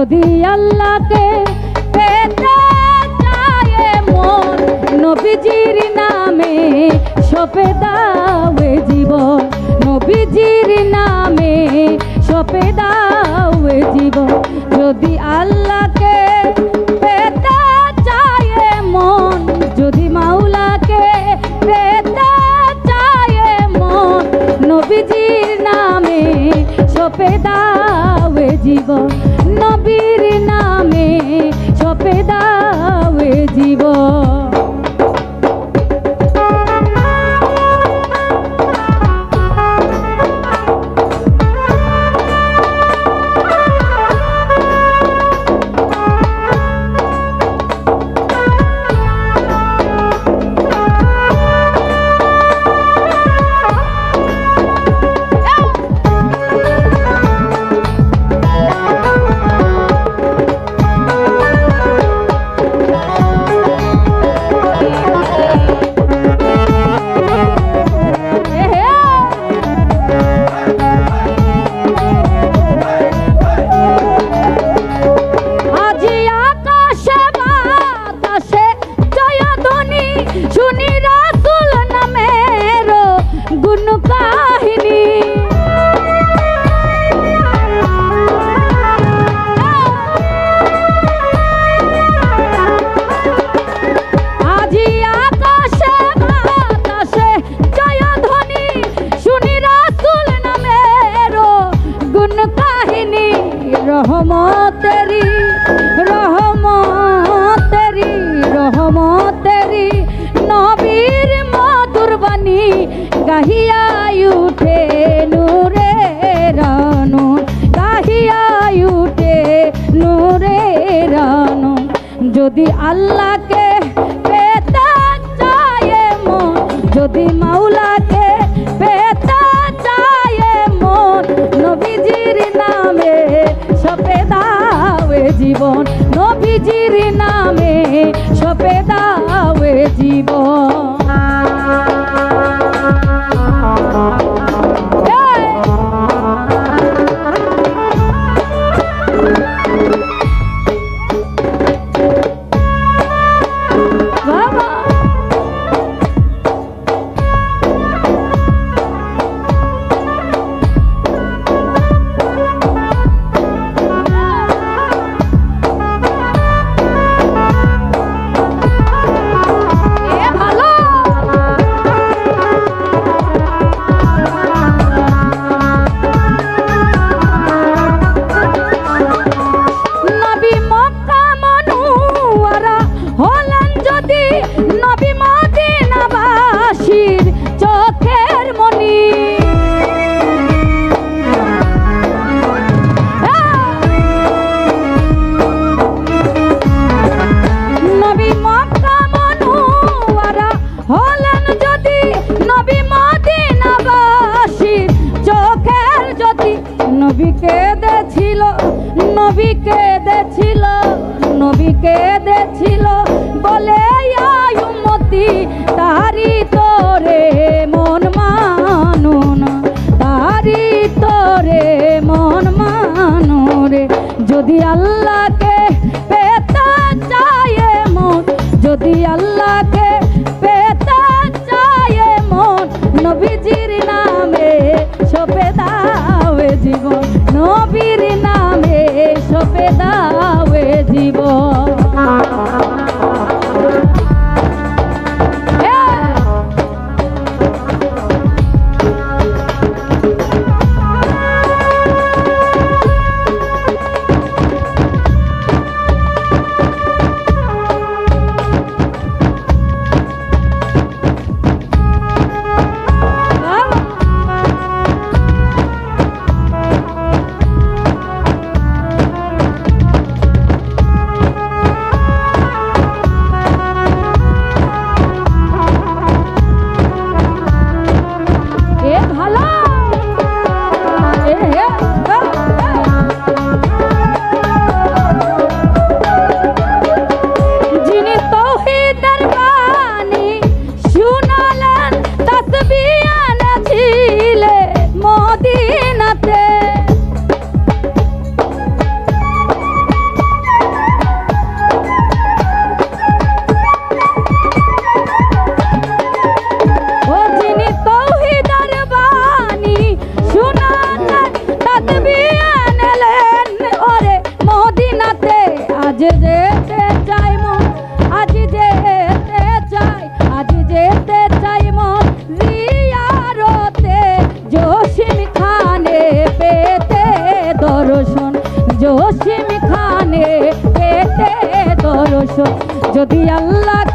যদি আল্লাহকে পেতে চায় মন নবীজির নামে সপে দাওয়ে জীবন। নবীজির নামে সপে দাওয়ে জীবন। যদি আল্লাহকে পেতে চায় মন যদি মাওলাকে পেতে চায় মন নবীজির নামে সপে দাওয়ে জীবন। জীবন রহমতেরি রহমতেরি রহমতেরি নবীর মধুর বাণী গাহিয়াই উঠে নূরে রানু গাহিয়াই উঠে নূরে রানু যদি আল্লাহকে পেতে চায় মন যদি মাওলাকে জীবন। নবীজির নামে সপে দাও জীবন। নবীকে দেছিল নবীকে দেছিল বলে আয়ুমতি তারি তোরে মন মানুন তারি তোরে মন মানুরে যদি আল্লাহকে পেতে চায় মন যদি আল্লাহকে যদি আল্লাহকে